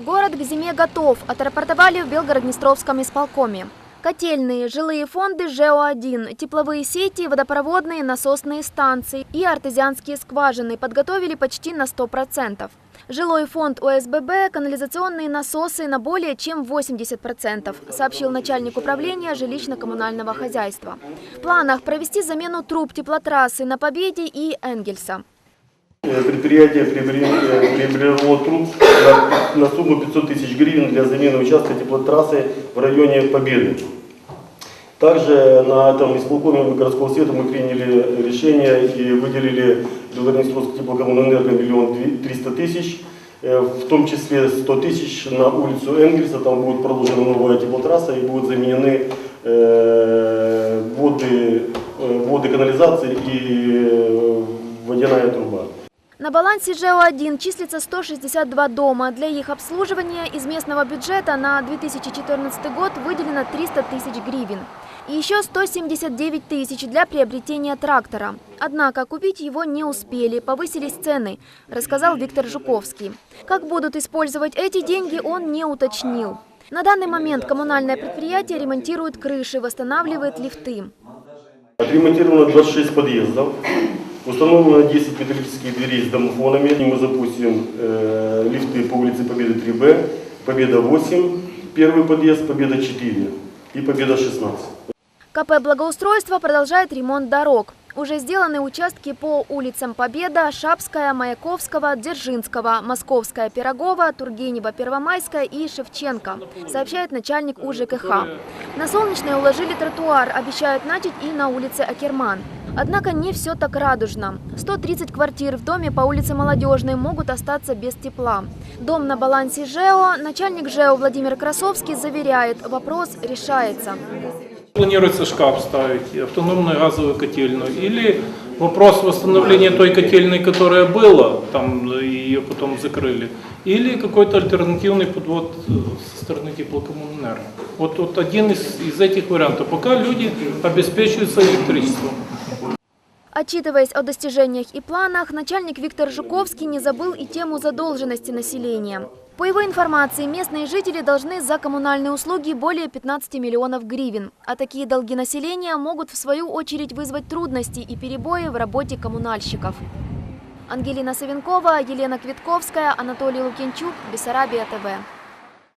Город к зиме готов, отрапортовали в Белгород-Днестровском исполкоме. Котельные, жилые фонды ЖЭО-1, тепловые сети, водопроводные, насосные станции и артезианские скважины подготовили почти на 100%. Жилой фонд ОСББ, канализационные насосы на более чем 80%, сообщил начальник управления жилищно-коммунального хозяйства. В планах провести замену труб теплотрассы на Победе и Энгельса. Э, Предприятие э, приобрело труд на, на сумму 500 тысяч гривен для замены участка теплотрассы в районе Победы. Также на этом исполкоме городского совета мы приняли решение и выделили Белгороднестровский теплокоммунэнерго миллион триста тысяч, э, в том числе 100 тысяч на улицу Энгельса, там будет проложена новая теплотрасса и будут заменены воды, воды канализации и водяная труба. На балансе ЖЭО-1 числится 162 дома. Для их обслуживания из местного бюджета на 2014 год выделено 300 тысяч гривен. И еще 179 тысяч для приобретения трактора. Однако купить его не успели, повысились цены, рассказал Виктор Жуковский. Как будут использовать эти деньги, он не уточнил. На данный момент коммунальное предприятие ремонтирует крыши, восстанавливает лифты. Отремонтировано 26 подъездов, установлено 10 металлических дверей с домофонами. И мы запустим э, лифты по улице Победы 3Б, Победа 8, первый подъезд, Победа 4 и Победа 16. КП «Благоустройство» продолжает ремонт дорог. Уже сделаны участки по улицам Победа, Шапская, Маяковского, Дзержинского, Московская, Пирогова, Тургенева, Первомайская и Шевченко, сообщает начальник УЖКХ. На Солнечной уложили тротуар, обещают начать и на улице Акерман. Однако не все так радужно. 130 квартир в доме по улице Молодежной могут остаться без тепла. Дом на балансе ЖЭО. Начальник ЖЭО Владимир Красовский заверяет, вопрос решается. Планируется шкаф ставить, автономную газовую котельную. Или вопрос восстановления той котельной, которая была, там ее потом закрыли. Или какой-то альтернативный подвод со стороны теплокоммунэнерго. Вот, вот один из, из этих вариантов. Пока люди обеспечиваются электричеством. Отчитываясь о достижениях и планах, начальник Виктор Жуковский не забыл и тему задолженности населения. По его информации, местные жители должны за коммунальные услуги более 15 миллионов гривен. А такие долги населения могут в свою очередь вызвать трудности и перебои в работе коммунальщиков. Ангелина Савенкова, Елена Квитковская, Анатолий Лукинчук, Бессарабия ТВ.